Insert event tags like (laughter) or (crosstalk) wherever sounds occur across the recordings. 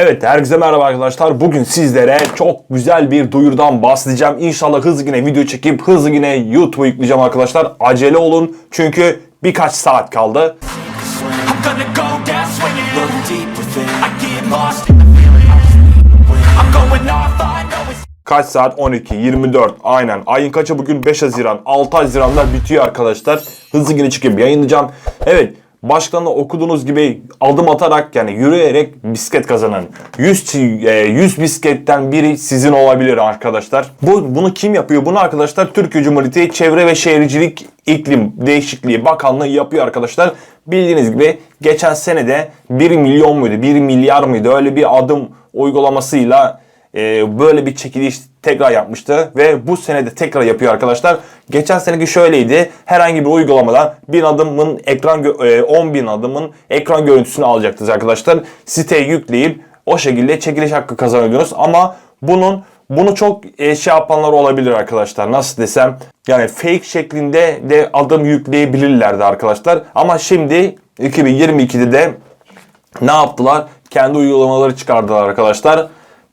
Evet herkese merhaba arkadaşlar. Bugün sizlere çok güzel bir duyurudan bahsedeceğim. İnşallah hızlı yine video çekip hızlı yine YouTube'a yükleyeceğim arkadaşlar. Acele olun çünkü birkaç saat kaldı. Kaç saat? 12, 24. Aynen. Ayın kaçı bugün? 5 Haziran. 6 Haziran'da bitiyor arkadaşlar. Hızlı yine çıkıp yayınlayacağım. Evet. Baştan da okuduğunuz gibi adım atarak yani yürüyerek bisiklet kazanın. 100, çi- e, 100 bisikletten biri sizin olabilir arkadaşlar. Bu Bunu kim yapıyor? Bunu arkadaşlar Türkiye Cumhuriyeti Çevre ve Şehircilik İklim Değişikliği Bakanlığı yapıyor arkadaşlar. Bildiğiniz gibi geçen sene de 1 milyon muydu 1 milyar mıydı öyle bir adım uygulamasıyla e, böyle bir çekiliş tekrar yapmıştı ve bu sene de tekrar yapıyor arkadaşlar. Geçen seneki şöyleydi. Herhangi bir uygulamadan bin adımın ekran gö- e, 10 bin adımın ekran görüntüsünü alacaktınız arkadaşlar. Siteye yükleyip o şekilde çekiliş hakkı kazanıyordunuz ama bunun bunu çok e, şey yapanlar olabilir arkadaşlar. Nasıl desem yani fake şeklinde de adım yükleyebilirlerdi arkadaşlar. Ama şimdi 2022'de de ne yaptılar? Kendi uygulamaları çıkardılar arkadaşlar.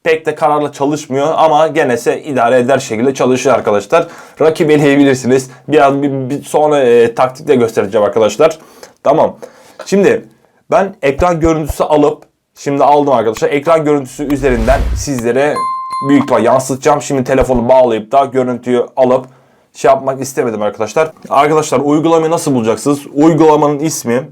Pek de kararlı çalışmıyor ama genese idare eder şekilde çalışıyor arkadaşlar. Rakip eleyebilirsiniz. Biraz bir, bir sonra e, taktikle göstereceğim arkadaşlar. Tamam. Şimdi ben ekran görüntüsü alıp şimdi aldım arkadaşlar. Ekran görüntüsü üzerinden sizlere büyük ihtimal yansıtacağım. Şimdi telefonu bağlayıp da görüntüyü alıp şey yapmak istemedim arkadaşlar. Arkadaşlar uygulamayı nasıl bulacaksınız? Uygulamanın ismi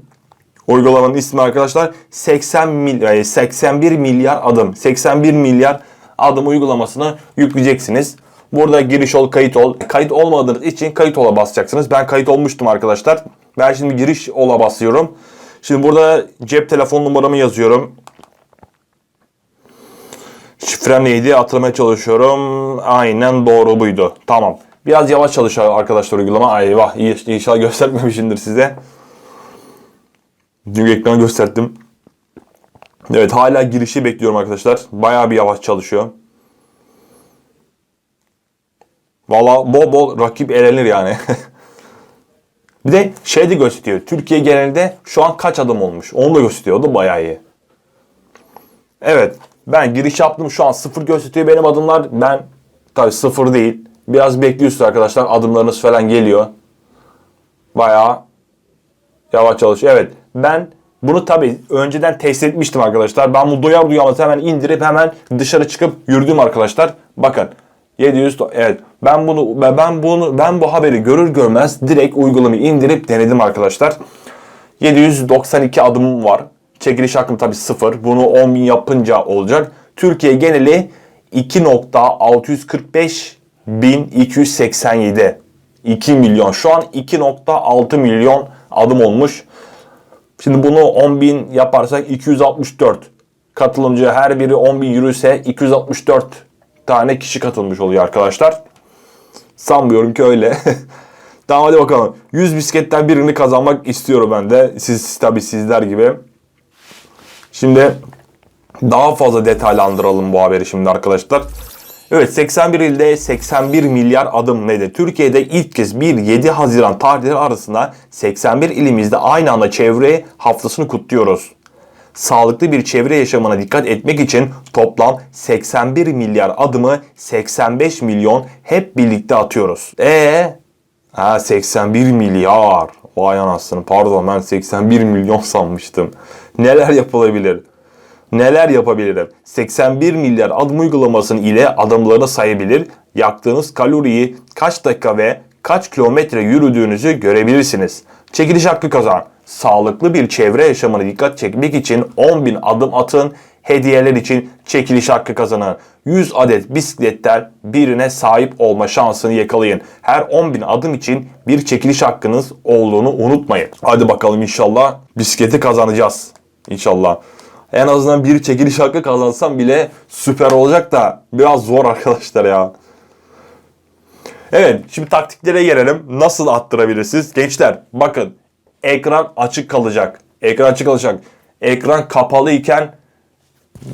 Uygulamanın ismi arkadaşlar 80 mil, e, 81 milyar adım. 81 milyar adım uygulamasını yükleyeceksiniz. Burada giriş ol, kayıt ol. Kayıt olmadığınız için kayıt ola basacaksınız. Ben kayıt olmuştum arkadaşlar. Ben şimdi giriş ola basıyorum. Şimdi burada cep telefon numaramı yazıyorum. Şifrem neydi hatırlamaya çalışıyorum. Aynen doğru buydu. Tamam. Biraz yavaş çalışıyor arkadaşlar uygulama. Ay vah inşallah göstermemişimdir size. Çünkü ekranı gösterdim. Evet hala girişi bekliyorum arkadaşlar. Bayağı bir yavaş çalışıyor. Valla bol bol rakip elenir yani. (laughs) bir de şey de gösteriyor. Türkiye genelinde şu an kaç adım olmuş. Onu da gösteriyor. O da bayağı iyi. Evet. Ben giriş yaptım. Şu an sıfır gösteriyor benim adımlar. Ben tabii sıfır değil. Biraz bekliyorsunuz arkadaşlar. Adımlarınız falan geliyor. Bayağı Yavaş çalışıyor. Evet. Ben bunu tabii önceden test etmiştim arkadaşlar. Ben bu duyar duyamaz hemen indirip hemen dışarı çıkıp yürüdüm arkadaşlar. Bakın 700 do- evet ben bunu ben bunu ben bu haberi görür görmez direkt uygulamayı indirip denedim arkadaşlar. 792 adımım var. Çekiliş hakkım tabii sıfır. Bunu 10.000 yapınca olacak. Türkiye geneli 2.645 1287. 2 milyon. Şu an 2.6 milyon adım olmuş. Şimdi bunu 10 bin yaparsak 264 katılımcı her biri 10 bin yürüse 264 tane kişi katılmış oluyor arkadaşlar. Sanmıyorum ki öyle. (laughs) tamam hadi bakalım. 100 bisikletten birini kazanmak istiyorum ben de. Siz tabii sizler gibi. Şimdi daha fazla detaylandıralım bu haberi şimdi arkadaşlar. Evet 81 ilde 81 milyar adım nedir? Türkiye'de ilk kez 1-7 Haziran tarihleri arasında 81 ilimizde aynı anda çevre haftasını kutluyoruz. Sağlıklı bir çevre yaşamına dikkat etmek için toplam 81 milyar adımı 85 milyon hep birlikte atıyoruz. E Ha 81 milyar. Vay anasını pardon ben 81 milyon sanmıştım. Neler yapılabilir? Neler yapabilirim? 81 milyar adım uygulamasının ile adımlarını sayabilir, yaktığınız kaloriyi kaç dakika ve kaç kilometre yürüdüğünüzü görebilirsiniz. Çekiliş hakkı kazan. Sağlıklı bir çevre yaşamına dikkat çekmek için 10.000 adım atın, hediyeler için çekiliş hakkı kazanın. 100 adet bisikletten birine sahip olma şansını yakalayın. Her 10.000 adım için bir çekiliş hakkınız olduğunu unutmayın. Hadi bakalım inşallah bisikleti kazanacağız. İnşallah. En azından bir çekiliş hakkı kazansam bile süper olacak da biraz zor arkadaşlar ya. Evet şimdi taktiklere gelelim. Nasıl attırabilirsiniz? Gençler bakın ekran açık kalacak. Ekran açık kalacak. Ekran kapalı iken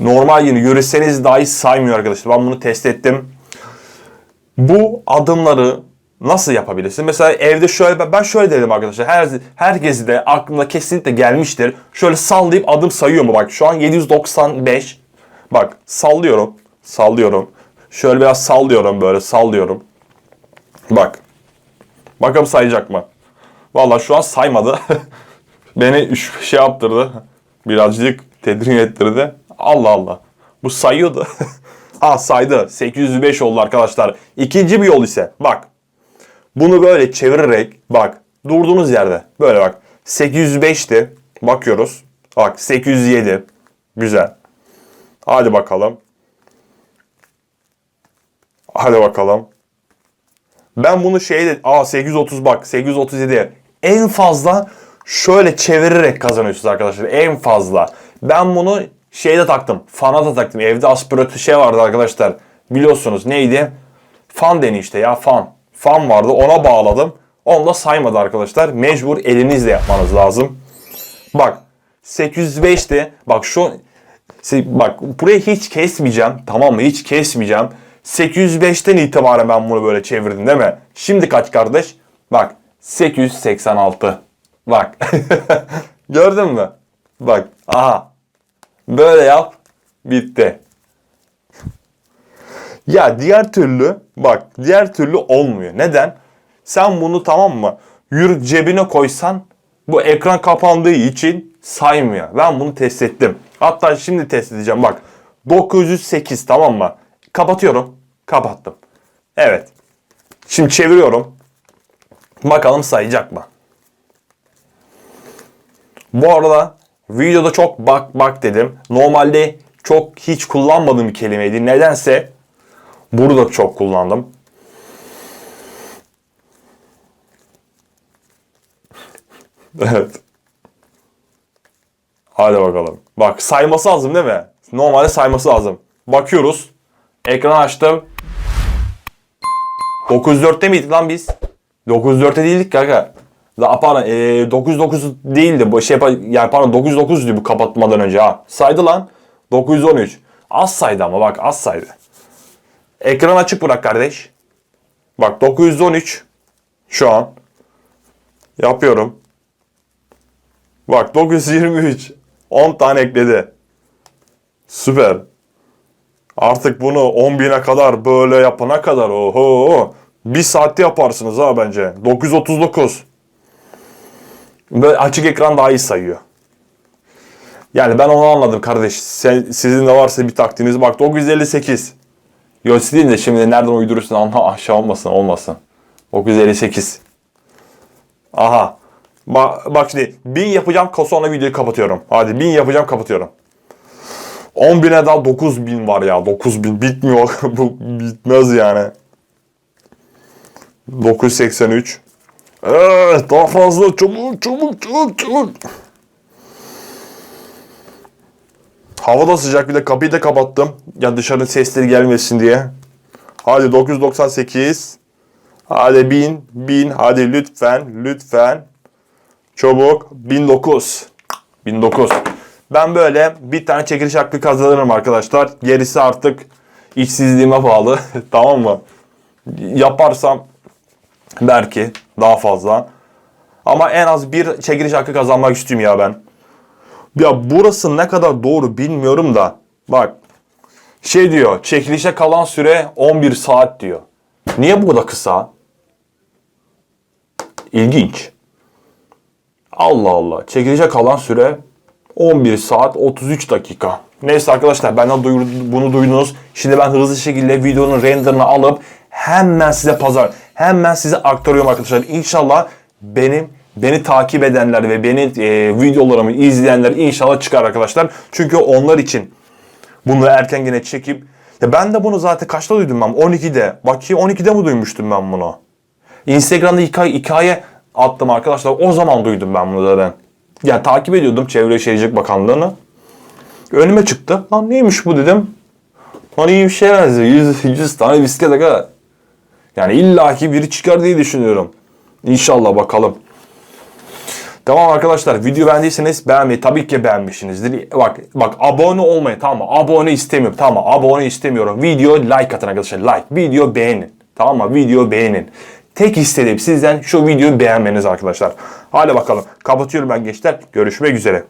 normal yine yürüseniz dahi saymıyor arkadaşlar. Ben bunu test ettim. Bu adımları nasıl yapabilirsin? Mesela evde şöyle ben şöyle dedim arkadaşlar. Her herkesi de aklına kesinlikle gelmiştir. Şöyle sallayıp adım sayıyor mu? Bak şu an 795 Bak sallıyorum. Sallıyorum. Şöyle biraz sallıyorum böyle sallıyorum. Bak. Bakalım sayacak mı? Vallahi şu an saymadı. (laughs) Beni şey yaptırdı. Birazcık tedirgin ettirdi. Allah Allah. Bu sayıyordu. (laughs) Aa saydı. 805 oldu arkadaşlar. İkinci bir yol ise bak. Bunu böyle çevirerek bak. Durduğunuz yerde böyle bak. 805'ti. Bakıyoruz. Bak 807. Güzel. Hadi bakalım. Hadi bakalım. Ben bunu şeyde aa 830 bak 837 en fazla şöyle çevirerek kazanıyorsunuz arkadaşlar en fazla. Ben bunu şeyde taktım. Fana da taktım. Evde aspiratör şey vardı arkadaşlar. Biliyorsunuz neydi? Fan deni işte ya fan. Fan vardı ona bağladım. Onu da saymadı arkadaşlar. Mecbur elinizle yapmanız lazım. Bak 805'ti. Bak şu Bak burayı hiç kesmeyeceğim. Tamam mı? Hiç kesmeyeceğim. 805'ten itibaren ben bunu böyle çevirdim değil mi? Şimdi kaç kardeş? Bak 886. Bak. (laughs) Gördün mü? Bak. Aha. Böyle yap. Bitti. Ya diğer türlü bak diğer türlü olmuyor. Neden? Sen bunu tamam mı? Yürü cebine koysan bu ekran kapandığı için saymıyor. Ben bunu test ettim. Hatta şimdi test edeceğim bak. 908 tamam mı? Kapatıyorum. Kapattım. Evet. Şimdi çeviriyorum. Bakalım sayacak mı? Bu arada videoda çok bak bak dedim. Normalde çok hiç kullanmadığım bir kelimeydi. Nedense burada çok kullandım. (laughs) Evet. Hadi bakalım. Bak sayması lazım değil mi? Normalde sayması lazım. Bakıyoruz. Ekran açtım. 904'te miydik lan biz? 904'te değildik kanka. Daha pardon ee, 99 değildi. Bu şey yani pardon 909'du bu kapatmadan önce ha. Saydı lan. 913. Az saydı ama bak az saydı. Ekran açık bırak kardeş. Bak 913 şu an. Yapıyorum. Bak 923. 10 tane ekledi. Süper. Artık bunu 10.000'e kadar böyle yapana kadar oho. Bir saatte yaparsınız ha bence. 939. Böyle açık ekran daha iyi sayıyor. Yani ben onu anladım kardeş. Sen, sizin de varsa bir taktiğiniz. Bak 958. Değil de şimdi nereden uydurursun anla aşağı olmasın olmasın. 958. Aha. Bak, bak şimdi 1000 yapacağım sonra videoyu kapatıyorum. Hadi 1000 yapacağım kapatıyorum. 10 bine daha 9 bin var ya. 9 bin bitmiyor. (laughs) Bu bitmez yani. 983. Evet daha fazla çabuk çabuk çabuk çabuk. Hava da sıcak bir de kapıyı da kapattım. Ya dışarı sesleri gelmesin diye. Hadi 998. Hadi 1000 1000 hadi lütfen lütfen. Çabuk 1009. 1009. Ben böyle bir tane çekiliş hakkı kazanırım arkadaşlar. Gerisi artık işsizliğime bağlı. (laughs) tamam mı? Yaparsam belki daha fazla. Ama en az bir çekiliş hakkı kazanmak istiyorum ya ben. Ya burası ne kadar doğru bilmiyorum da. Bak şey diyor çekilişe kalan süre 11 saat diyor. Niye bu kadar kısa? İlginç. Allah Allah. Çekilişe kalan süre 11 saat 33 dakika. Neyse arkadaşlar benden duyur, bunu duydunuz. Şimdi ben hızlı şekilde videonun renderını alıp hemen size pazar, hemen size aktarıyorum arkadaşlar. İnşallah benim beni takip edenler ve beni e, videolarımı izleyenler inşallah çıkar arkadaşlar. Çünkü onlar için bunu erken gene çekip ya ben de bunu zaten kaçta duydum ben? 12'de. Bakayım 12'de mi duymuştum ben bunu? Instagram'da hikaye, hikaye attım arkadaşlar. O zaman duydum ben bunu zaten. Yani takip ediyordum Çevre Şehircilik Bakanlığı'nı. Önüme çıktı. Lan neymiş bu dedim. Lan iyi bir şey benziyor. 100, 100 tane bisiklet aga. Yani illaki biri çıkar diye düşünüyorum. İnşallah bakalım. Tamam arkadaşlar video beğendiyseniz beğenmeyi tabii ki beğenmişsinizdir. Bak bak abone olmayın tamam mı? Abone istemiyorum tamam mı? Abone istemiyorum. Video like atın arkadaşlar like. Video beğenin. Tamam mı? Video beğenin. Tek istediğim sizden şu videoyu beğenmeniz arkadaşlar. Hadi bakalım. Kapatıyorum ben gençler. Görüşmek üzere.